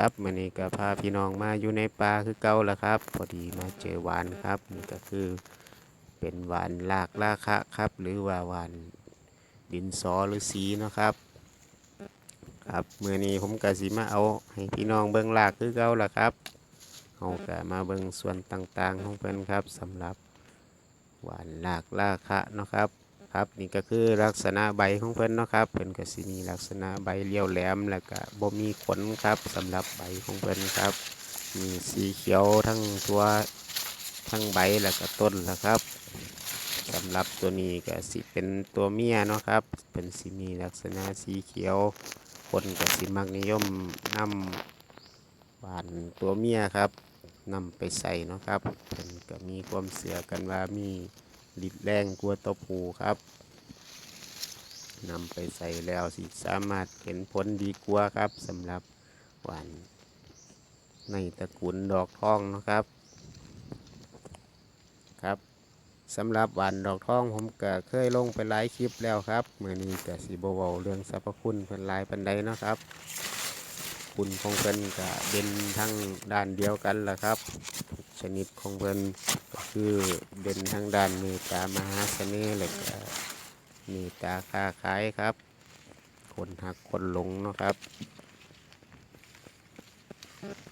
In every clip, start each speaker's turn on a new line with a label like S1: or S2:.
S1: ครับมื้อนี้ก็พาพี่น้องมาอยู่ในป่าคือเก่าแล้วครับ พอดีมาเจอหวานครับนี่ก็คือเป็นหวานลากราคะครับ หรือว่าหวานดินสอหรือสีนะครับ ครับมื้อนี้ผมก็สิมาเอาให้พี่น้องเบิ่งลากคือเก่าล่ะครับเฮาก็มาเบิ่งส่วนต่างๆของเพิ่นครับสำหรับหวานลากราคะเนาะครับ ครับนี่ก็คือลักษณะใบของเพิ่นเนาะครับเพิ่นก็สิมีลักษณะใบเรียวแหลมแล้วก็บ่มีขนครับสำหรับใบของเพิ่นครับ มีสีเขียวทั้งตัวทั้งใบแล้วก็ต้นแล้วครับสำหรับตัวนี้ก็สิเป็นตัวเมียเนาะครับเป็นสิมีลักษณะสีเขียว คนก็สิมักนิยมนำหวานตัวเมียครับนำไปใส่เนาะครับเพิ่นก็มีความเสื่อกันว่ามี ลิดแรงกลัวตัวผูครับนำไปใส่แล้วสิสามารถเห็นผลดีกว่าครับสำหรับหวานในตระกูลดอกทองนะครับครับสำหรับหวานดอกทองผมก็เคยลงไปหลายคลิปแล้วครับเมื่อนี้ก็สิบเวาเรื่องสรรพคุณเพิ่นลายปันใดนะครับ คุณของเพิ่นก็เด่นทั้งด้านเดียวกันแหละครับ ชนิดของเพิ่นก็คือเด่นทางด้านเมตตามหาเสน่ห์และก็เมตตาค้าขายครับ คนหักคนหลงเนาะครับ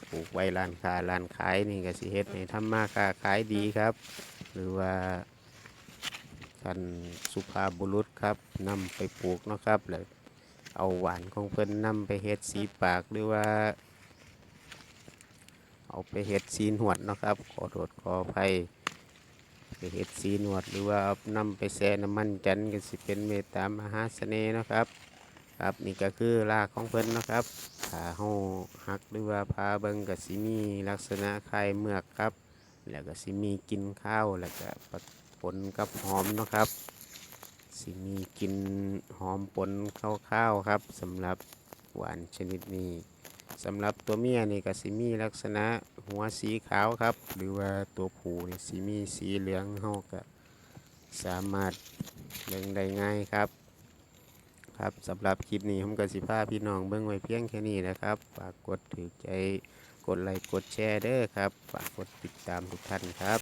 S1: ปลูกไว้ร้านค้าร้านขายนี่ก็สิเฮ็ดให้ทำมาค้าขายดีครับ หรือว่าท่านสุภาพบุรุษครับนำไปปลูกเนาะครับแล้วเอาหวานของเพิ่นนำไปเฮ็ดสีปากหรือว่า เอาไปเห็ดซีนหวดนะครับ ขอโทษขออภัยไปเห็ดซีนหวดหรือว่าเอานำไปแช่น้ำมันจันทร์ก็สิเป็นเมตตามหาเสน่ห์นะครับครับนี่ก็คือรากของเพิ่นนะครับถ้าเฮาหักหรือว่าพาเบิงก็สิมีลักษณะคล้ายเมือกครับ แล้วก็สิมีกินข้าวแล้วก็ปนกับหอมนะครับสิมีกินหอมปนข้าวๆครับสำหรับหวานชนิดนี้ สำหรับตัวเมียนี่ก็สิมีลักษณะหัวสีขาวครับ หรือว่าตัวผู้นี่สิมีสีเหลืองเฮาก็สามารถเลี้ยงได้ง่ายครับ ครับสำหรับคลิปนี้ผมก็สิพาพี่น้องเบิ่งไว้เพียงแค่นี้นะครับฝากกดถือใจกดไลค์กดแชร์เด้อครับฝากกดติดตามทุกท่านครับ